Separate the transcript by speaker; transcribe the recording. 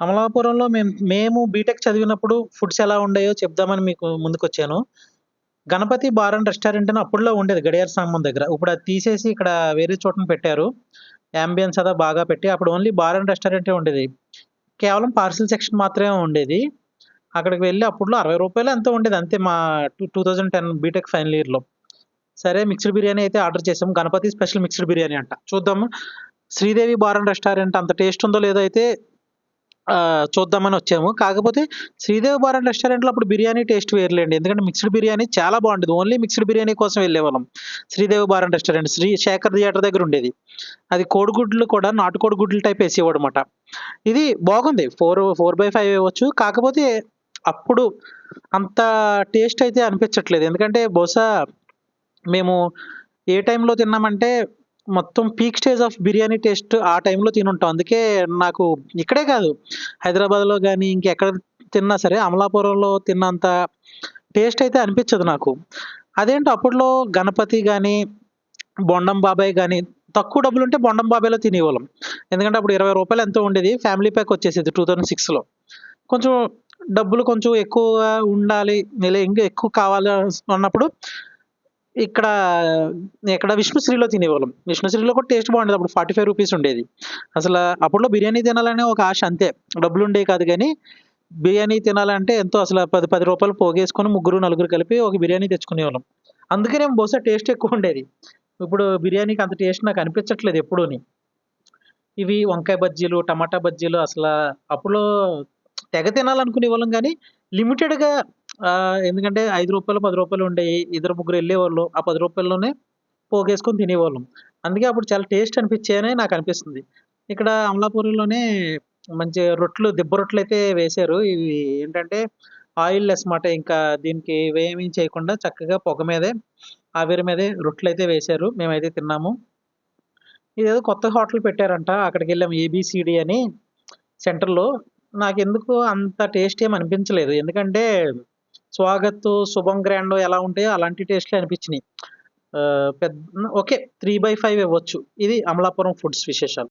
Speaker 1: అమలాపురంలో మేము మేము బీటెక్ చదివినప్పుడు ఫుడ్స్ ఎలా ఉండేయో చెప్దామని మీకు ముందుకొచ్చాను. గణపతి బార్ అండ్ రెస్టారెంట్ అని అప్పట్లో ఉండేది గడియార స్తంభం దగ్గర. ఇప్పుడు అది తీసేసి ఇక్కడ వేరే చోటను పెట్టారు. యాంబియన్స్ అదా బాగా పెట్టి అప్పుడు ఓన్లీ బార్ అండ్ రెస్టారెంటే ఉండేది. కేవలం పార్సెల్ సెక్షన్ మాత్రమే ఉండేది. అక్కడికి వెళ్ళి అప్పుడులో అరవై రూపాయలు ఎంతో ఉండేది అంతే మా టూ 2010 బీటెక్ ఫైనల్ ఇయర్‌లో. సరే మిక్స్డ్ బిర్యానీ అయితే ఆర్డర్ చేసాం. గణపతి స్పెషల్ మిక్స్డ్ బిర్యానీ అంట. చూద్దాం శ్రీదేవి బార్ అండ్ రెస్టారెంట్ అంత టేస్ట్ ఉందో లేదో అయితే చూద్దామని వచ్చాము. కాకపోతే శ్రీదేవి బార్ అండ్ రెస్టారెంట్‌లో అప్పుడు బిర్యానీ టేస్ట్ వేరులెండి. ఎందుకంటే మిక్స్డ్ బిర్యానీ చాలా బాగుండేది. ఓన్లీ మిక్స్డ్ బిర్యానీ కోసం వెళ్ళేవాళ్ళం. Sridevi bar and restaurant Sri Sekhar theatre దగ్గర ఉండేది. అది కోడిగుడ్లు కూడా నాటుకోడి గుడ్లు టైప్ వేసేవాడనమాట ఇది బాగుంది. 4, 4/5 ఇవ్వచ్చు. కాకపోతే అప్పుడు అంత టేస్ట్ అయితే అనిపించట్లేదు. ఎందుకంటే బహుశా మేము ఏ టైంలో తిన్నామంటే మొత్తం peak stage of biryani taste ఆ టైంలో తినుంటాం. అందుకే నాకు ఇక్కడే కాదు హైదరాబాద్‌లో కానీ ఇంకెక్కడ తిన్నా సరే అమలాపురంలో తిన్నంత టేస్ట్ అయితే అనిపించదు నాకు. అదేంటో అప్పట్లో గణపతి కానీ బొండం బాబాయ్ కానీ తక్కువ డబ్బులు ఉంటే బొండం బాబాయ్‌లో తినేవాళ్ళం. ఎందుకంటే అప్పుడు ఇరవై రూపాయలు ఎంతో ఉండేది. ఫ్యామిలీ ప్యాక్ వచ్చేసేది 2006లో. కొంచెం డబ్బులు కొంచెం ఎక్కువగా ఉండాలి. ఇలా ఇంకా ఎక్కువ కావాలి అన్నప్పుడు ఇక్కడ ఇక్కడ విష్ణుశ్రీలో తినేవాళ్ళం. విష్ణుశ్రీలో కూడా టేస్ట్ బాగుండేది. అప్పుడు ఫార్టీ ఫైవ్ రూపీస్ ఉండేది. అసలు అప్పట్లో బిర్యానీ తినాలనే ఒక ఆశ అంతే. డబ్బులు ఉండేవి కాదు కానీ బిర్యానీ తినాలంటే ఎంతో అసలు పది పది రూపాయలు పోగేసుకొని ముగ్గురు, నలుగురు కలిపి ఒక బిర్యానీ తెచ్చుకునేవాళ్ళం. అందుకనే బహుశా టేస్ట్ ఎక్కువ ఉండేది. ఇప్పుడు బిర్యానీకి అంత టేస్ట్ నాకు అనిపించట్లేదు ఎప్పుడూని. ఇవి వంకాయ బజ్జీలు, టమాటా బజ్జీలు అసలు అప్పట్లో తెగ తినాలనుకునే వాళ్ళం కానీ లిమిటెడ్‌గా ఎందుకంటే ఐదు రూపాయలు పది రూపాయలు ఉండేవి ఇద్దరు ముగ్గురు వెళ్ళేవాళ్ళు ఆ పది రూపాయల్లోనే పోగేసుకొని తినేవాళ్ళం. అందుకే అప్పుడు చాలా టేస్ట్ అనిపించాయని నాకు అనిపిస్తుంది. ఇక్కడ అమలాపురంలోనే మంచి రొట్లు దిబ్బ రొట్లయితే వేశారు. ఇవి ఏంటంటే ఆయిల్ లెస్ మాట. ఇంకా దీనికి ఇవేమీ చేయకుండా చక్కగా పొగ మీదే ఆవిరి మీదే రొట్లయితే వేశారు. మేమైతే తిన్నాము. ఇదేదో కొత్త హోటల్ పెట్టారంట. అక్కడికెళ్ళాం ఏబీసీడీ అని సెంటర్‌లో. నాకు ఎందుకు అంత టేస్ట్ ఏమి అనిపించలేదు. ఎందుకంటే స్వాగత్, శుభం గ్రాండ్ ఎలా ఉంటాయో అలాంటి టేస్ట్లు అనిపించినాయి పెద్ద ఓకే ఓకే. 3/5 ఇవ్వచ్చు. ఇది అమలాపురం ఫుడ్స్ విశేషాలు.